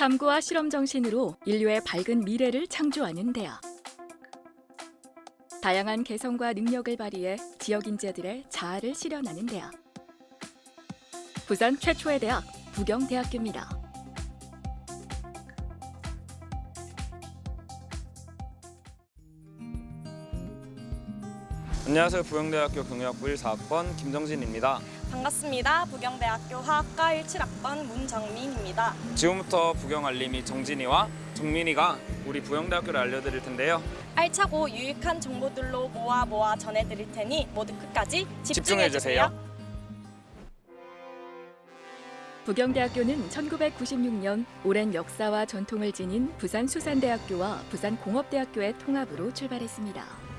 탐구와 실험 정신으로 인류의 밝은 미래를 창조하는 대학. 다양한 개성과 능력을 발휘해 지역 인재들의 자아를 실현하는 대학. 부산 최초의 대학 부경대학교입니다. 안녕하세요. 부영대학교 경영학부 1사학번 김정진입니다. 반갑습니다. 부경대학교 화학과 17학번 문정민입니다. 지금부터 부경 알림이 정진이와 정민이가 우리 부영대학교를 알려드릴 텐데요. 알차고 유익한 정보들로 모아 모아 전해드릴 테니 모두 끝까지 집중해 집중해 주세요. 주세요. 부경대학교는 1996년 오랜 역사와 전통을 지닌 부산 수산대학교와 부산공업대학교의 통합으로 출발했습니다.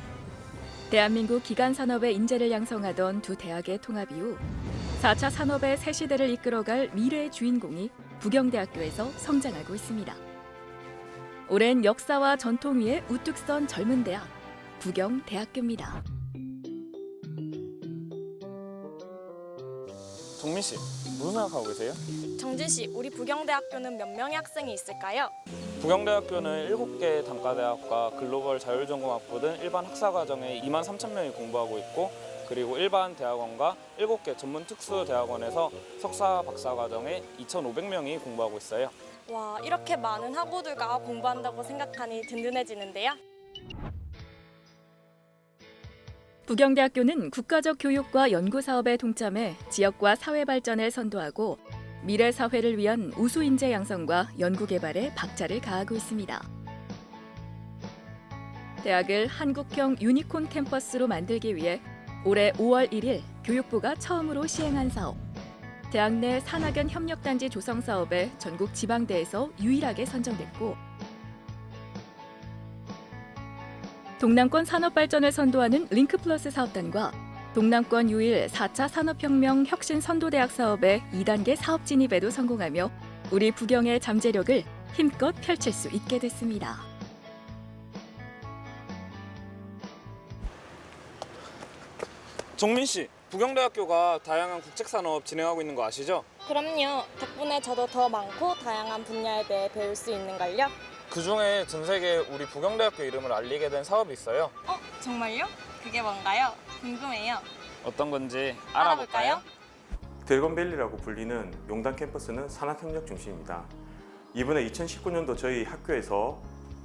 대한민국 기간 산업의 인재를 양성하던 두 대학의 통합 이후 4차 산업의 새 시대를 이끌어갈 미래의 주인공이 부경대학교에서 성장하고 있습니다. 오랜 역사와 전통 위에 우뚝 선 젊은 대학 부경대학교입니다. 정민 씨, 무슨 생각하고 계세요? 정진 씨, 우리 부경대학교는 몇 명의 학생이 있을까요? 부경대학교는 7개 단과대학과 글로벌 자율전공학부 등 일반 학사과정에 2만 3천 명이 공부하고 있고 그리고 일반 대학원과 7개 전문 특수 대학원에서 석사 박사 과정에 2,500명이 공부하고 있어요. 와, 이렇게 많은 학우들과 공부한다고 생각하니 든든해지는데요. 부경대학교는 국가적 교육과 연구 사업에 동참해 지역과 사회 발전을 선도하고 미래 사회를 위한 우수 인재 양성과 연구 개발에 박차를 가하고 있습니다. 대학을 한국형 유니콘 캠퍼스로 만들기 위해 올해 5월 1일 교육부가 처음으로 시행한 사업 대학 내 산학연 협력단지 조성 사업에 전국 지방대에서 유일하게 선정됐고 동남권 산업 발전을 선도하는 링크 플러스 사업단과 동남권 유일 4차 산업혁명 혁신 선도대학 사업의 2단계 사업 진입에도 성공하며 우리 부경의 잠재력을 힘껏 펼칠 수 있게 됐습니다. 정민 씨, 부경대학교가 다양한 국책산업 진행하고 있는 거 아시죠? 그럼요. 덕분에 저도 더 많고 다양한 분야에 대해 배울 수 있는걸요. 그 중에 전 세계에 우리 부경대학교 이름을 알리게 된 사업이 있어요. 어, 정말요? 그게 뭔가요? 궁금해요. 어떤 건지 알아볼까요? 드래곤밸리라고 불리는 용단 캠퍼스는 산학협력 중심입니다. 이번에 2019년도 저희 학교에서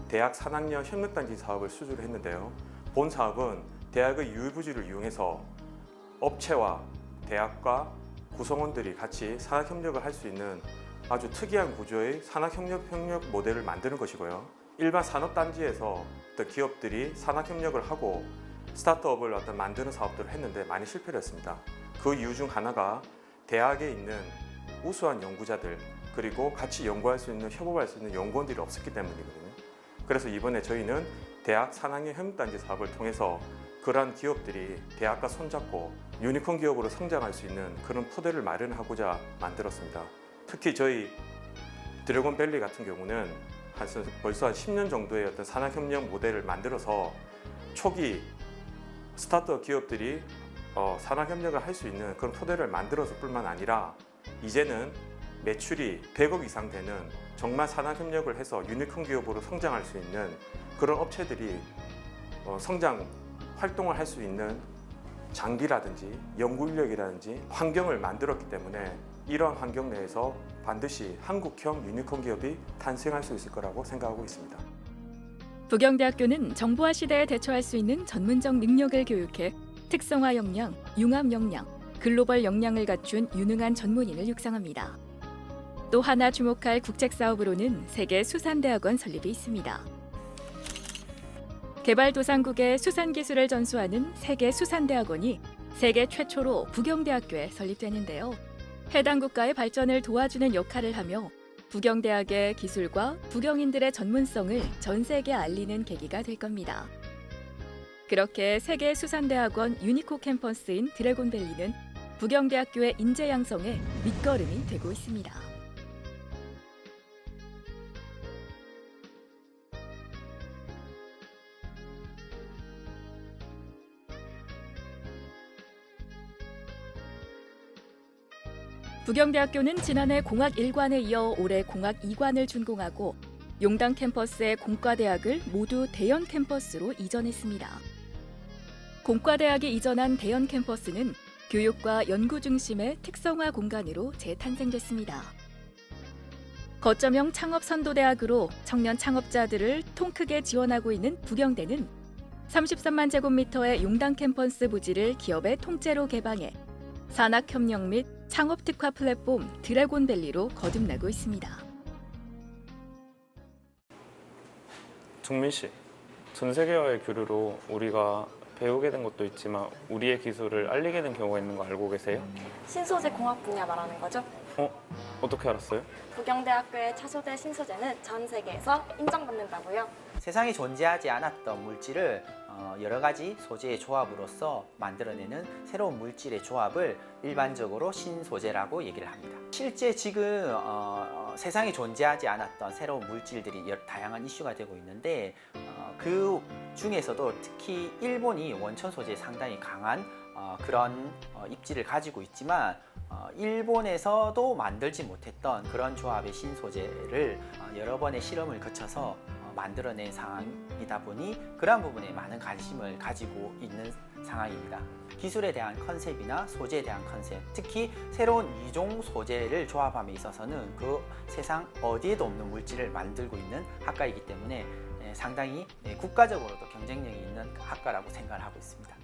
대학 산학년 협력단지 사업을 수주를 했는데요. 본 사업은 대학의 유일부지를 이용해서 업체와 대학과 구성원들이 같이 산학협력을 할 수 있는 아주 특이한 구조의 산학협력 협력 모델을 만드는 것이고요. 일반 산업단지에서 기업들이 산학협력을 하고 스타트업을 어떤 만드는 사업들을 했는데 많이 실패를 했습니다. 그 이유 중 하나가 대학에 있는 우수한 연구자들 그리고 같이 연구할 수 있는 협업할 수 있는 연구원들이 없었기 때문이거든요. 그래서 이번에 저희는 대학 산학연 협력단지 사업을 통해서 그러한 기업들이 대학과 손잡고 유니콘 기업으로 성장할 수 있는 그런 토대를 마련하고자 만들었습니다. 특히 저희 드래곤밸리 같은 경우는 한 벌써 한 10년 정도의 어떤 산학협력 모델을 만들어서 초기 스타트업 기업들이 어, 산학 협력을 할 수 있는 그런 토대를 만들어서 뿐만 아니라 이제는 매출이 100억 이상 되는 정말 산학 협력을 해서 유니콘 기업으로 성장할 수 있는 그런 업체들이 어, 성장 활동을 할 수 있는 장비라든지 연구 인력이라든지 환경을 만들었기 때문에 이러한 환경 내에서 반드시 한국형 유니콘 기업이 탄생할 수 있을 거라고 생각하고 있습니다. 부경대학교는 정보화 시대에 대처할 수 있는 전문적 능력을 교육해 특성화 역량, 융합 역량, 글로벌 역량을 갖춘 유능한 전문인을 육성합니다. 또 하나 주목할 국책 사업으로는 세계 수산대학원 설립이 있습니다. 개발도상국의 수산 기술을 전수하는 세계 수산대학원이 세계 최초로 부경대학교에 설립되는데요. 해당 국가의 발전을 도와주는 역할을 하며 부경대학의 기술과 부경인들의 전문성을 전 세계에 알리는 계기가 될 겁니다. 그렇게 세계 수산대학원 유니코 캠퍼스인 드래곤밸리는 부경대학교의 인재 양성에 밑거름이 되고 있습니다. 부경대학교는 지난해 공학 1관에 이어 올해 공학 2관을 준공하고 용당 캠퍼스의 공과대학을 모두 대연 캠퍼스로 이전했습니다. 공과대학이 이전한 대연 캠퍼스는 교육과 연구 중심의 특성화 공간으로 재탄생됐습니다. 거점형 창업 선도대학으로 청년 창업자들을 통 크게 지원하고 있는 부경대는 33만 제곱미터의 용당 캠퍼스 부지를 기업의 통째로 개방해 산학협력 및 창업 특화 플랫폼 드래곤밸리로 거듭나고 있습니다. 종민 씨, 전 세계와의 교류로 우리가 배우게 된 것도 있지만 우리의 기술을 알리게 된 경우가 있는 거 알고 계세요? 신소재 공학 분야 말하는 거죠? 어? 어떻게 알았어요? 부경대학교의 차소대 신소재는 전 세계에서 인정받는다고요. 세상에 존재하지 않았던 물질을 어, 여러 가지 소재의 조합으로서 만들어내는 새로운 물질의 조합을 일반적으로 신소재라고 얘기를 합니다. 실제 지금 어, 어, 세상에 존재하지 않았던 새로운 물질들이 다양한 이슈가 되고 있는데 어, 그 중에서도 특히 일본이 원천 소재에 상당히 강한 어, 그런 어, 입지를 가지고 있지만 어, 일본에서도 만들지 못했던 그런 조합의 신소재를 어, 여러 번의 실험을 거쳐서 어, 만들어낸 상황이다 보니 그러한 부분에 많은 관심을 가지고 있는 상황입니다. 기술에 대한 컨셉이나 소재에 대한 컨셉, 특히 새로운 이종 소재를 조합함에 있어서는 그 세상 어디에도 없는 물질을 만들고 있는 학과이기 때문에 예, 상당히 예, 국가적으로도 경쟁력이 있는 학과라고 생각을 하고 있습니다.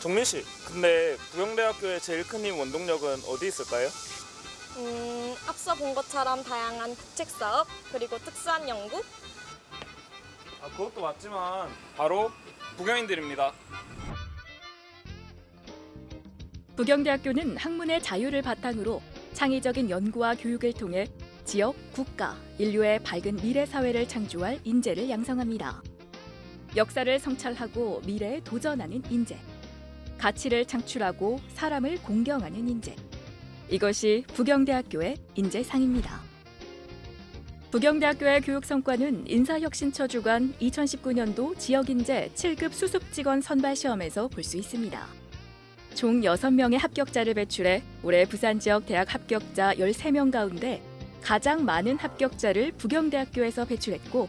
종민 씨, 근데 부경대학교의 제일 큰 힘 원동력은 어디 있을까요? 음, 앞서 본 것처럼 다양한 국책 사업 그리고 특수한 연구 아, 그것도 맞지만 바로 부경인들입니다. 부경대학교는 학문의 자유를 바탕으로 창의적인 연구와 교육을 통해 지역, 국가, 인류의 밝은 미래 사회를 창조할 인재를 양성합니다. 역사를 성찰하고 미래에 도전하는 인재. 가치를 창출하고 사람을 공경하는 인재. 이것이 부경대학교의 인재상입니다. 부경대학교의 교육 성과는 인사혁신처 주관 2019년도 지역인재 7급 수습직원 선발 시험에서 볼 수 있습니다. 총 6명의 합격자를 배출해 올해 부산 지역 대학 합격자 13명 가운데 가장 많은 합격자를 부경대학교에서 배출했고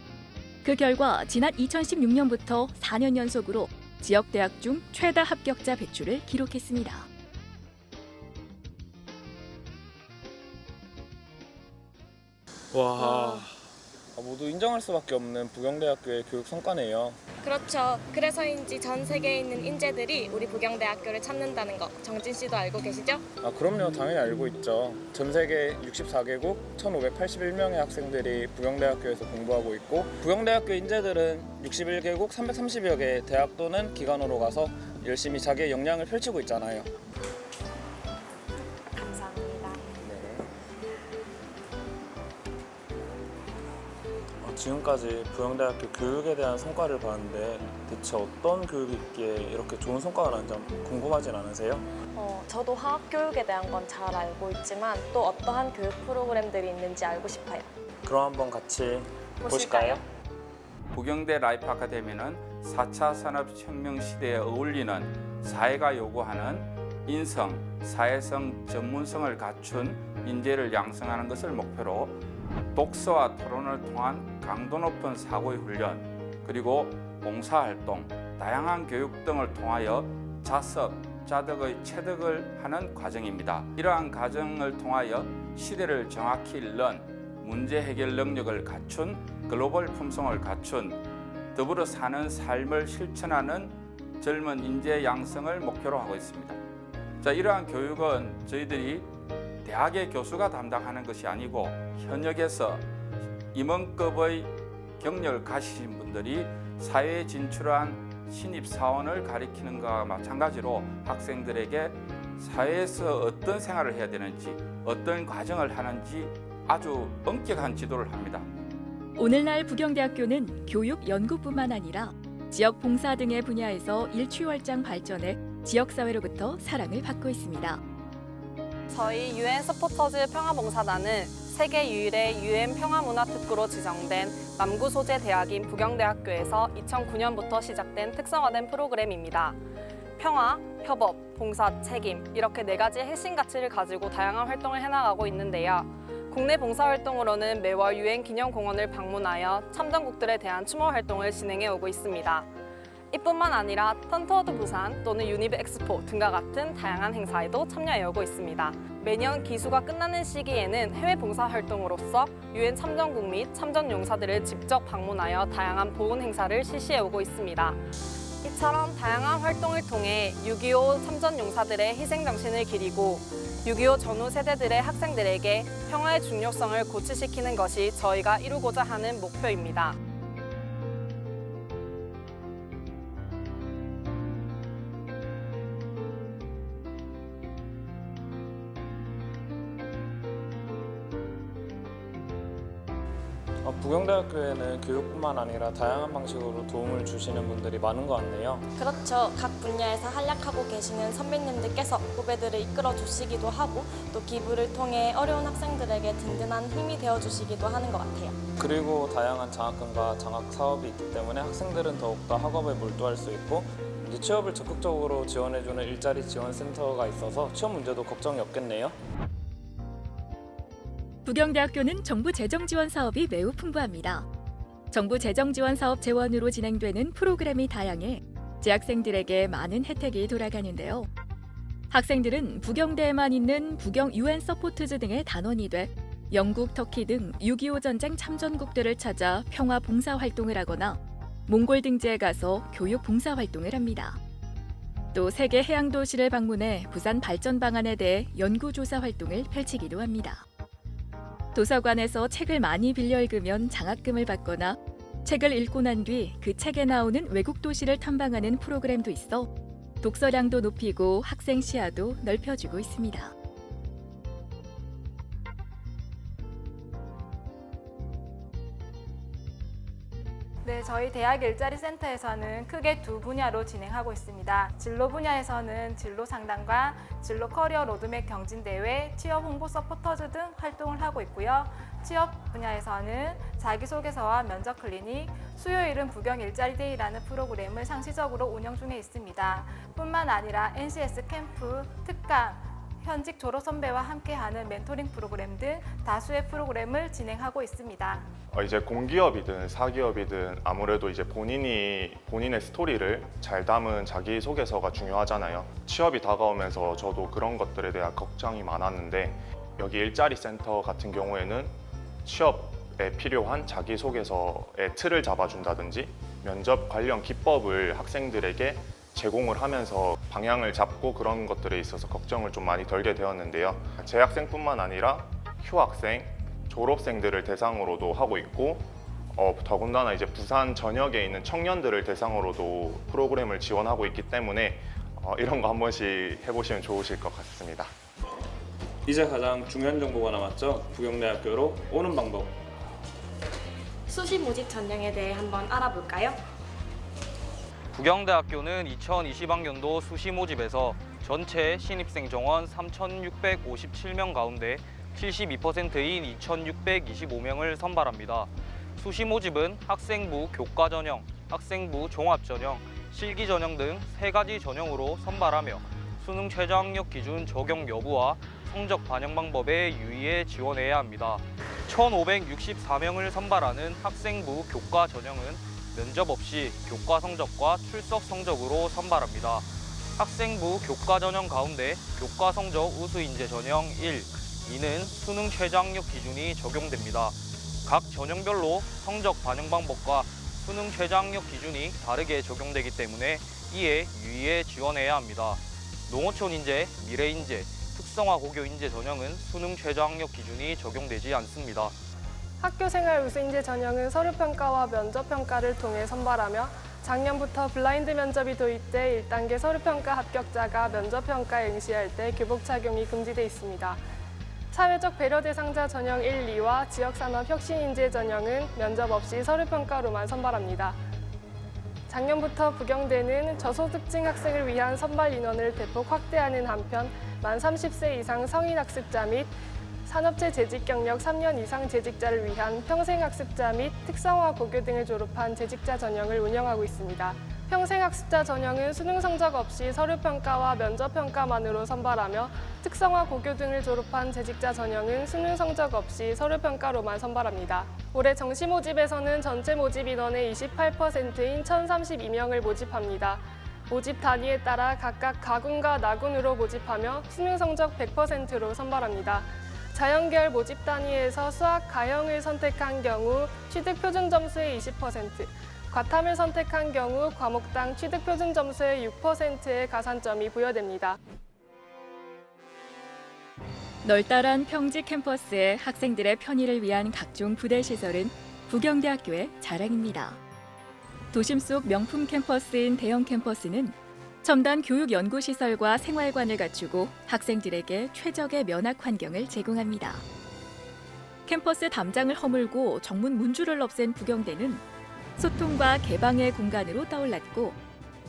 그 결과 지난 2016년부터 4년 연속으로 지역 대학 중 최다 합격자 배출을 기록했습니다. 와, 아, 모두 인정할 수밖에 없는 부경대학교의 교육 성과네요. 그렇죠. 그래서인지 전 세계에 있는 인재들이 우리 부경대학교를 찾는다는 거 정진 씨도 알고 계시죠? 아, 그럼요. 당연히 알고 있죠. 전 세계 64개국 1,581명의 학생들이 부경대학교에서 공부하고 있고 부경대학교 인재들은 61개국 330여 개의 대학 또는 기관으로 가서 열심히 자기의 역량을 펼치고 있잖아요. 지금까지 부영대학교 교육에 대한 성과를 봤는데 대체 어떤 교육이 있기에 이렇게 좋은 성과가 나는지 좀 궁금하진 않으세요? 어, 저도 화학 교육에 대한 건 잘 알고 있지만 또 어떠한 교육 프로그램들이 있는지 알고 싶어요. 그럼 한번 같이 보실까요? 보실까요? 부경대 라이프 아카데미는 4차 산업혁명 시대에 어울리는 사회가 요구하는 인성, 사회성, 전문성을 갖춘 인재를 양성하는 것을 목표로 독서와 토론을 통한 강도 높은 사고의 훈련, 그리고 봉사활동, 다양한 교육 등을 통하여 자습, 자덕의 체득을 하는 과정입니다. 이러한 과정을 통하여 시대를 정확히 읽는 문제 해결 능력을 갖춘 글로벌 품성을 갖춘 더불어 사는 삶을 실천하는 젊은 인재 양성을 목표로 하고 있습니다. 자, 이러한 교육은 저희들이 대학의 교수가 담당하는 것이 아니고 현역에서 임원급의 경력을 가지신 분들이 사회에 진출한 신입 사원을 가리키는 것과 마찬가지로 학생들에게 사회에서 어떤 생활을 해야 되는지 어떤 과정을 하는지 아주 엄격한 지도를 합니다. 오늘날 부경대학교는 교육 연구뿐만 아니라 지역 봉사 등의 분야에서 일취월장 발전해 지역 사회로부터 사랑을 받고 있습니다. 저희 유엔 서포터즈 평화봉사단은 세계 유일의 유엔 평화문화특구로 지정된 남구 소재 대학인 부경대학교에서 2009년부터 시작된 특성화된 프로그램입니다. 평화, 협업, 봉사, 책임 이렇게 네 가지의 핵심 가치를 가지고 다양한 활동을 해나가고 있는데요. 국내 봉사활동으로는 매월 유엔 기념공원을 방문하여 참전국들에 대한 추모 활동을 진행해 오고 있습니다. 이뿐만 아니라 턴트워드 부산 또는 유니브 엑스포 등과 같은 다양한 행사에도 참여해 오고 있습니다. 매년 기수가 끝나는 시기에는 해외 봉사 활동으로서 유엔 참전국 및 참전 용사들을 직접 방문하여 다양한 보훈 행사를 실시해 오고 있습니다. 이처럼 다양한 활동을 통해 6.25 참전 용사들의 희생 정신을 기리고 6.25 전후 세대들의 학생들에게 평화의 중요성을 고취시키는 것이 저희가 이루고자 하는 목표입니다. 부경대학교에는 교육뿐만 아니라 다양한 방식으로 도움을 주시는 분들이 많은 것 같네요. 그렇죠. 각 분야에서 활약하고 계시는 선배님들께서 후배들을 이끌어 주시기도 하고 또 기부를 통해 어려운 학생들에게 든든한 힘이 되어 주시기도 하는 것 같아요. 그리고 다양한 장학금과 장학 사업이 있기 때문에 학생들은 더욱더 학업에 몰두할 수 있고 이제 취업을 적극적으로 지원해주는 일자리 지원 센터가 있어서 취업 문제도 걱정이 없겠네요. 부경대학교는 정부 재정 지원 사업이 매우 풍부합니다. 정부 재정 지원 사업 재원으로 진행되는 프로그램이 다양해 재학생들에게 많은 혜택이 돌아가는데요. 학생들은 부경대에만 있는 부경 유엔 서포트즈 등의 단원이 돼 영국, 터키 등 6.25 전쟁 참전국들을 찾아 평화 봉사 활동을 하거나 몽골 등지에 가서 교육 봉사 활동을 합니다. 또 세계 해양 도시를 방문해 부산 발전 방안에 대해 연구 조사 활동을 펼치기도 합니다. 도서관에서 책을 많이 빌려 읽으면 장학금을 받거나 책을 읽고 난 뒤 그 책에 나오는 외국 도시를 탐방하는 프로그램도 있어 독서량도 높이고 학생 시야도 넓혀주고 있습니다. 네, 저희 대학 일자리 센터에서는 크게 두 분야로 진행하고 있습니다. 진로 분야에서는 진로 상담과 진로 커리어 로드맵 경진 대회, 취업 홍보 서포터즈 등 활동을 하고 있고요. 취업 분야에서는 자기소개서와 면접 클리닉, 수요일은 부경 일자리 데이라는 프로그램을 상시적으로 운영 중에 있습니다. 뿐만 아니라 NCS 캠프, 특강, 현직 졸업 선배와 함께하는 멘토링 프로그램 등 다수의 프로그램을 진행하고 있습니다. 어, 이제 공기업이든 사기업이든 아무래도 이제 본인이 본인의 스토리를 잘 담은 자기 소개서가 중요하잖아요. 취업이 다가오면서 저도 그런 것들에 대한 걱정이 많았는데 여기 일자리 센터 같은 경우에는 취업에 필요한 자기 소개서의 틀을 잡아준다든지 면접 관련 기법을 학생들에게 제공을 하면서 방향을 잡고 그런 것들에 있어서 걱정을 좀 많이 덜게 되었는데요. 재학생뿐만 아니라 휴학생, 졸업생들을 대상으로도 하고 있고 어, 더군다나 이제 부산 전역에 있는 청년들을 대상으로도 프로그램을 지원하고 있기 때문에 어, 이런 거 한 번씩 해보시면 좋으실 것 같습니다. 이제 가장 중요한 정보가 남았죠. 부경대학교로 오는 방법. 수시 모집 전형에 대해 한번 알아볼까요? 부경대학교는 2020학년도 수시 모집에서 전체 신입생 정원 3,657명 가운데 72%인 2,625명을 선발합니다. 수시 모집은 학생부 교과 전형, 학생부 종합 전형, 실기 전형 등 세 가지 전형으로 선발하며 수능 최저학력 기준 적용 여부와 성적 반영 방법에 유의해 지원해야 합니다. 1,564명을 선발하는 학생부 교과 전형은 면접 없이 교과 성적과 출석 성적으로 선발합니다. 학생부 교과 전형 가운데 교과 성적 우수 인재 전형 1, 2는 수능 최저학력 기준이 적용됩니다. 각 전형별로 성적 반영 방법과 수능 최저학력 기준이 다르게 적용되기 때문에 이에 유의해 지원해야 합니다. 농어촌 인재, 미래 인재, 특성화 고교 인재 전형은 수능 최저학력 기준이 적용되지 않습니다. 학교생활 우수인재 전형은 서류평가와 면접평가를 통해 선발하며 작년부터 블라인드 면접이 도입돼 1단계 서류평가 합격자가 면접평가에 응시할 때 교복 착용이 금지돼 있습니다. 사회적 배려 대상자 전형 1, 2와 지역산업 혁신인재 전형은 면접 없이 서류평가로만 선발합니다. 작년부터 부경대는 저소득층 학생을 위한 선발 인원을 대폭 확대하는 한편 만 30세 이상 성인 학습자 및 산업체 재직 경력 3년 이상 재직자를 위한 평생학습자 및 특성화 고교 등을 졸업한 재직자 전형을 운영하고 있습니다. 평생학습자 전형은 수능 성적 없이 서류평가와 면접평가만으로 선발하며 특성화 고교 등을 졸업한 재직자 전형은 수능 성적 없이 서류평가로만 선발합니다. 올해 정시 모집에서는 전체 모집 인원의 28%인 1,032명을 모집합니다. 모집 단위에 따라 각각 가군과 나군으로 모집하며 수능 성적 100%로 선발합니다. 자연계열 모집 단위에서 수학 가형을 선택한 경우 취득 표준 점수의 20%, 과탐을 선택한 경우 과목당 취득 표준 점수의 6%의 가산점이 부여됩니다. 널따란 평지 캠퍼스의 학생들의 편의를 위한 각종 부대 시설은 부경대학교의 자랑입니다. 도심 속 명품 캠퍼스인 대형 캠퍼스는 첨단 교육 연구 시설과 생활관을 갖추고 학생들에게 최적의 면학 환경을 제공합니다. 캠퍼스 담장을 허물고 정문 문줄을 없앤 부경대는 소통과 개방의 공간으로 떠올랐고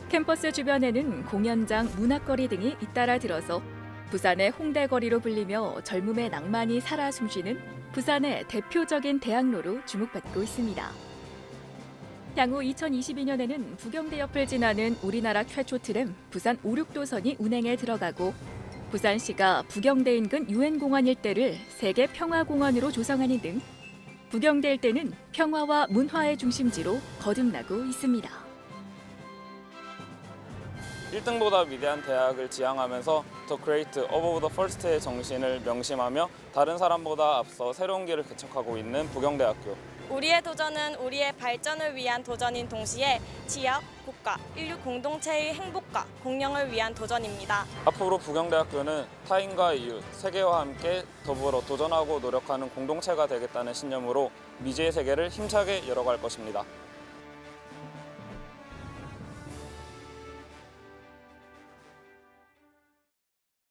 캠퍼스 주변에는 공연장, 문학거리 등이 잇따라 들어서 부산의 홍대거리로 불리며 젊음의 낭만이 살아 숨쉬는 부산의 대표적인 대학로로 주목받고 있습니다. 향후 2022년에는 부경대 옆을 지나는 우리나라 최초 트램 부산 569도선이 운행에 들어가고 부산시가 부경대 인근 유엔공원 일대를 세계 평화공원으로 조성하는 등 부경대 일대는 평화와 문화의 중심지로 거듭나고 있습니다. 1등보다 위대한 대학을 지향하면서 The Great the First의 정신을 명심하며 다른 사람보다 앞서 새로운 길을 개척하고 있는 부경대학교. 우리의 도전은 우리의 발전을 위한 도전인 동시에 지역, 국가, 인류 공동체의 행복과 공영을 위한 도전입니다. 앞으로 부경대학교는 타인과 이웃, 세계와 함께 더불어 도전하고 노력하는 공동체가 되겠다는 신념으로 미지의 세계를 힘차게 열어갈 것입니다.